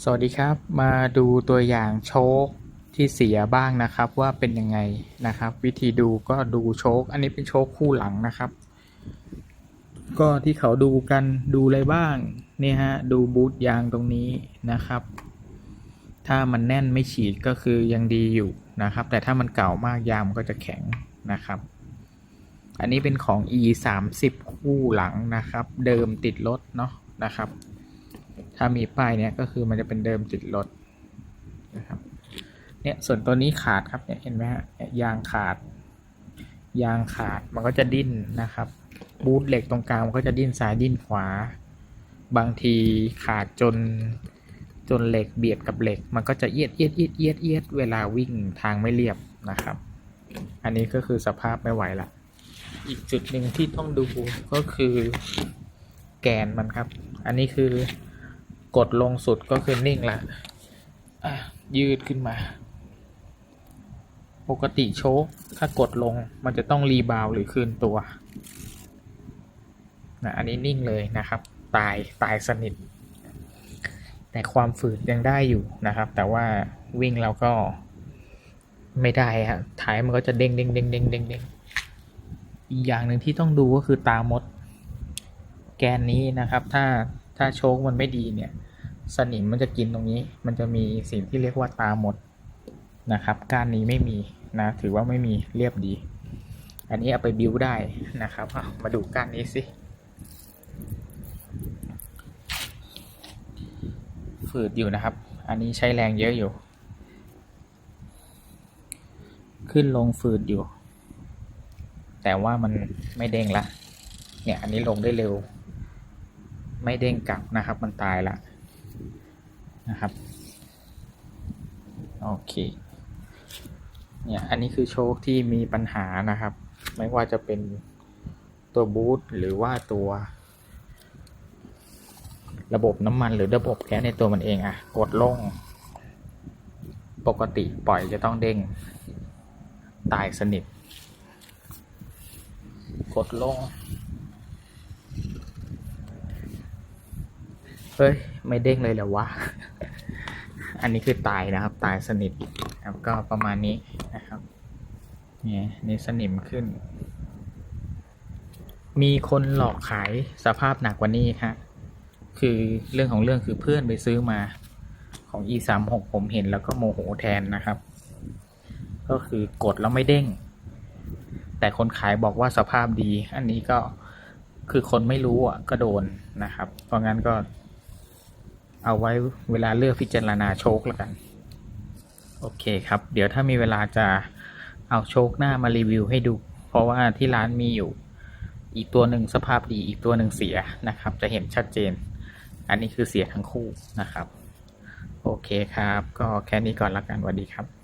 สวัสดีครับมาดูตัวอย่างโชคที่เสียบ้างนะครับว่าเป็นยังไงนะครับ วิธีดูก็ดูโชค อันนี้เป็นโชคคู่หลังนะครับ ก็ที่เขาดูกันดูอะไรบ้างเนี่ยฮะดูบูทยางตรงนี้นะครับ ถ้ามันแน่นไม่ฉีดก็คือยังดีอยู่นะครับ แต่ถ้ามันเก่ามากยางมันก็จะแข็งนะครับ อันนี้เป็นของ e 3 0คู่หลังนะครับ เดิมติดรถเนาะนะครับ ถ้ามีป้ายเนี้ยก็คือมันจะเป็นเดิมติดรถนะครับเนี่ยส่วนตัวนี้ขาดครับเนี่ยเห็นไหมฮะยยางขาด ยางขาดมันก็จะดิ้นนะครับ บูทเหล็กตรงกลางมันก็จะดิ้นซ้ายดิ้นขวา บางทีขาดจนจนเหล็กเบียดกับเหล็ก มันก็จะเอียดเอียดเอียดเอียดเอียดเวลาวิ่งทางไม่เรียบนะครับ อันนี้ก็คือสภาพไม่ไหวละอีกจุดหนึ่งที่ต้องดูก็คือแกนมันครับ อันนี้คือ กดลงสุดก็คือนิ่งละอะยืดขึ้นมา ปกติโชคถ้ากดลงมันจะต้องรีบาวหรือคืนตัวนะอันนี้นิ่งเลยนะครับ ตายตายสนิท แต่ความฝืดยังได้อยู่นะครับ แต่ว่าวิ่งแล้วก็ไม่ได้ฮะท้ายมันก็จะเด้งเด้งเด้งเด้งเด้งเด้งอีกอย่างหนึ่งที่ต้องดูก็คือตามด แกนนี้นะครับ ถ้า ถ้าโชคมันไม่ดีเนี่ย สนิมมันจะกินตรงนี้ มันจะมีสิ่งที่เรียกว่าตาหมดนะครับ ก้านนี้ไม่มีนะ ถือว่าไม่มีเรียบดี อันนี้เอาไปบิวได้นะครับมาดูก้านนี้สิฝืดอยู่นะครับ อันนี้ใช้แรงเยอะอยู่ ขึ้นลงฝืดอยู่ แต่ว่ามันไม่เด้งละ เนี่ย อันนี้ลงได้เร็ว ไม่เด้งกลับนะครับ มันตายละนะครับ โอเคเนี่ยอันนี้คือโชคที่มีปัญหานะครับ ไม่ว่าจะเป็นตัวบูทหรือว่าตัว ระบบน้ำมันหรือระบบแก๊สในตัวมันเองอะกดลง ปกติปล่อยจะต้องเด้ง ตายสนิท กดลง เฮ้ย ไม่เด้งเลยเหรอวะ อันนี้คือตายนะครับ ตายสนิทครับก็ประมาณนี้นะครับเนี่ยนี่สนิมขึ้น มีคนหลอกขายสภาพหนักกว่านี้ครับคือเรื่องของเรื่องคือเพื่อนไปซื้อมาของ e 3 6ผมเห็นแล้วก็โมโหแทนนะครับ ก็คือกดแล้วไม่เด้ง แต่คนขายบอกว่าสภาพดี อันนี้ก็คือคนไม่รู้อะก็โดนนะครับ เพราะงั้นก็ เอาไว้เวลาเลือกพิจารณาโชคแล้วกัน โอเคครับ เดี๋ยวถ้ามีเวลาจะเอาโชคหน้ามารีวิวให้ดู เพราะว่าที่ร้านมีอยู่ อีกตัวหนึ่งสภาพดีอีกตัวหนึ่งเสียนะครับ จะเห็นชัดเจน อันนี้คือเสียทั้งคู่นะครับ โอเคครับ ก็แค่นี้ก่อนละกันสวัสดีครับ